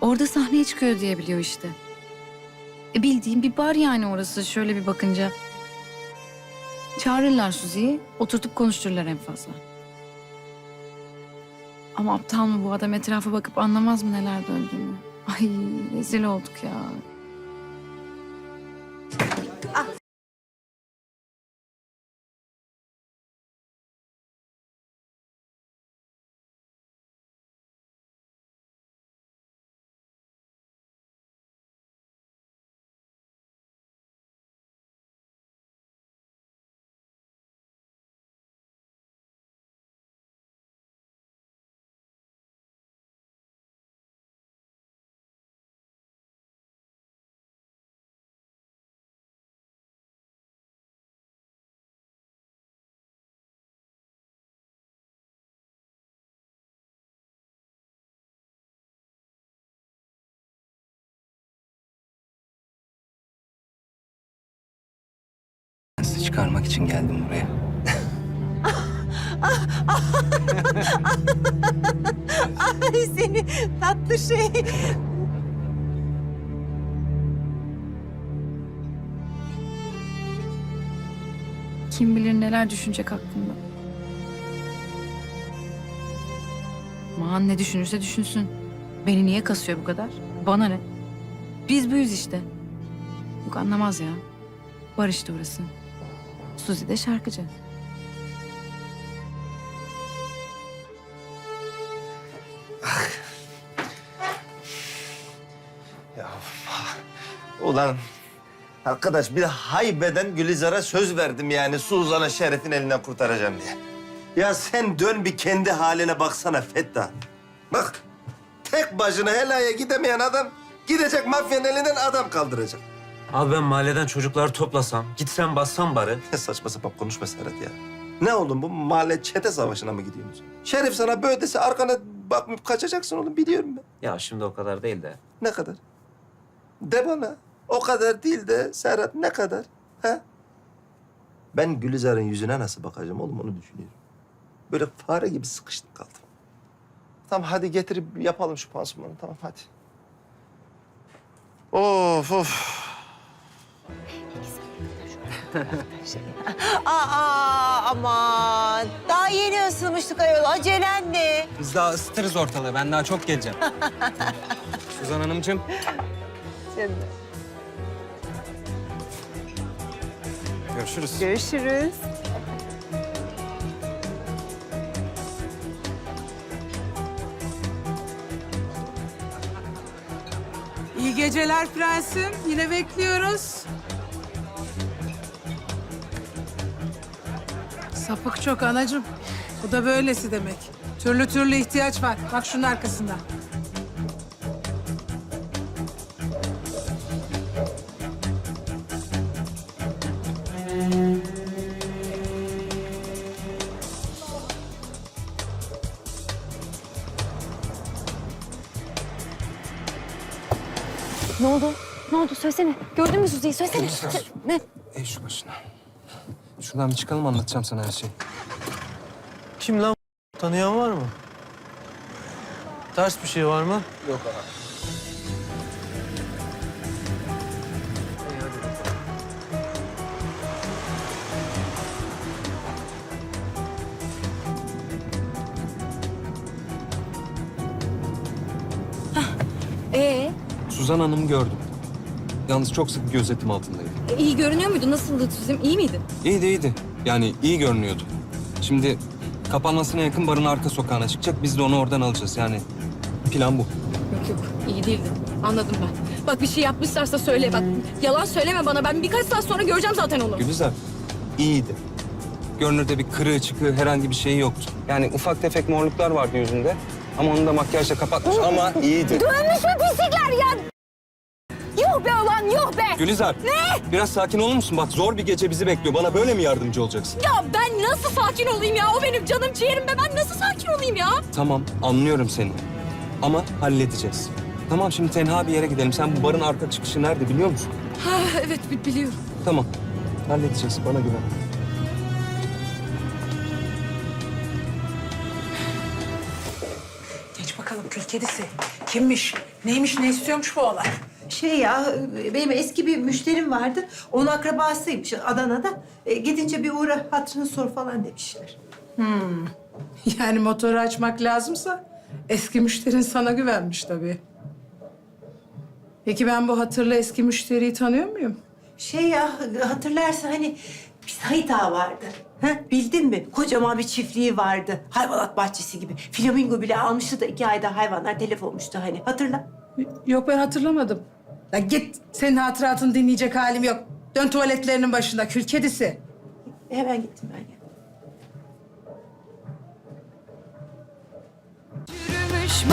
Orada sahneye çıkıyor diye biliyor işte. E bildiğim bir bar yani orası şöyle bir bakınca. Çağırırlar Suzi'yi, oturtup konuştururlar en fazla. Ama aptal mı bu adam etrafa bakıp anlamaz mı neler döndüğünü? Ay rezil olduk ya. Sizi çıkarmak için geldim buraya. Ay seni tatlı şey. Kim bilir neler düşünecek hakkında. Aman ne düşünürse düşünsün. Beni niye kasıyor bu kadar? Bana ne? Biz buyuz işte. Yok anlamaz ya. Var işte orası. Suzi de şarkıcı. Ya ulan arkadaş bir haybeden Gülizar'a söz verdim yani Suzan'a Şeref'in elinden kurtaracağım diye. Ya sen dön bir kendi haline baksana Fettah. Bak tek başına helaya gidemeyen adam gidecek mafyanın elinden adam kaldıracak. Abi ben mahalleden çocukları toplasam, gitsem bassam bari. Ne saçma sapan konuşma Serhat ya. Ne oğlum bu mahalle çete savaşına mı gidiyorsunuz? Şerif sana böyle dese arkana bakmayıp kaçacaksın oğlum biliyorum ben. Ya şimdi o kadar değil de. Ne kadar? De bana. O kadar değil de Serhat ne kadar? Ha? Ben Gülizar'ın yüzüne nasıl bakacağım oğlum onu düşünüyorum. Böyle fare gibi sıkıştım kaldım. Tamam hadi getirip yapalım şu pansumanı tamam hadi. Of of. Aa aman. Daha yeni ısınmıştık ayol. Acelen ne? Biz daha ısıtırız ortalığı. Ben daha çok geleceğim. Suzan Hanımcığım. Görüşürüz. Görüşürüz. İyi geceler prensim. Yine bekliyoruz. Sapık çok anacığım. Bu da böylesi demek. Türlü türlü ihtiyaç var. Bak şunun arkasında. Ne oldu? Ne oldu? Söylesene. Gördün mü Suzi'yi? Söylesene. Sö- Ne? Ey şu başına. Şuradan bir çıkalım anlatacağım sana her şeyi. Kim lan? Tanıyan var mı? Ters bir şey var mı? Yok abi. Ee, Suzan Hanım'ı gördüm. Yalnız çok sık gözetim altındaydı. iyi görünüyor muydu? Nasıldı Suzi'm? İyi miydi? İyiydi iyiydi. Yani iyi görünüyordu. Şimdi kapanmasına yakın barın arka sokağına çıkacak. Biz de onu oradan alacağız. Yani plan bu. Yok yok. iyi değildi. Anladım ben. Bak bir şey yapmışlarsa söyle. Bak yalan söyleme bana. Ben birkaç saat sonra göreceğim zaten onu. Gülizar iyiydi. Görünürde bir kırığı çıkığı herhangi bir şey yoktu. Yani ufak tefek morluklar vardı yüzünde. Ama onu da makyajla kapatmış ama iyiydi. Dönmüş mü pislikler ya? Yuh be ulan yuh be! Gülizar. Ne? Biraz sakin olur musun? Bak zor bir gece bizi bekliyor. Bana böyle mi yardımcı olacaksın? Ya ben nasıl sakin olayım ya? O benim canım ciğerim be. Ben nasıl sakin olayım ya? Tamam anlıyorum seni. Ama halledeceğiz. Tamam şimdi tenha bir yere gidelim. Sen bu barın arka çıkışı nerede biliyor musun? Ha, evet bi- biliyorum. Tamam. Halledeceğiz. Bana güven. Geç bakalım kül kedisi. Kimmiş? Neymiş ne istiyormuş bu olay? Şey ya benim eski bir müşterim vardı. Onun akrabasıymış Adana'da. E, gidince bir uğra hatırını sor falan demişler. Yani motoru açmak lazımsa eski müşterin sana güvenmiş tabii. Peki ben bu hatırlı eski müşteriyi tanıyor muyum? Şey ya hatırlarsın hani bir Sait Ağa vardı. Ha, bildin mi? Kocaman bir çiftliği vardı. Hayvanat bahçesi gibi. Flamingo bile almıştı da iki ayda hayvanlar telef olmuştu hani. Hatırla. Yok ben hatırlamadım. Ya git senin hatıratını dinleyecek halim yok. Dön tuvaletlerinin başında kül kedisi. Hemen gittim ben ya. Yürümüş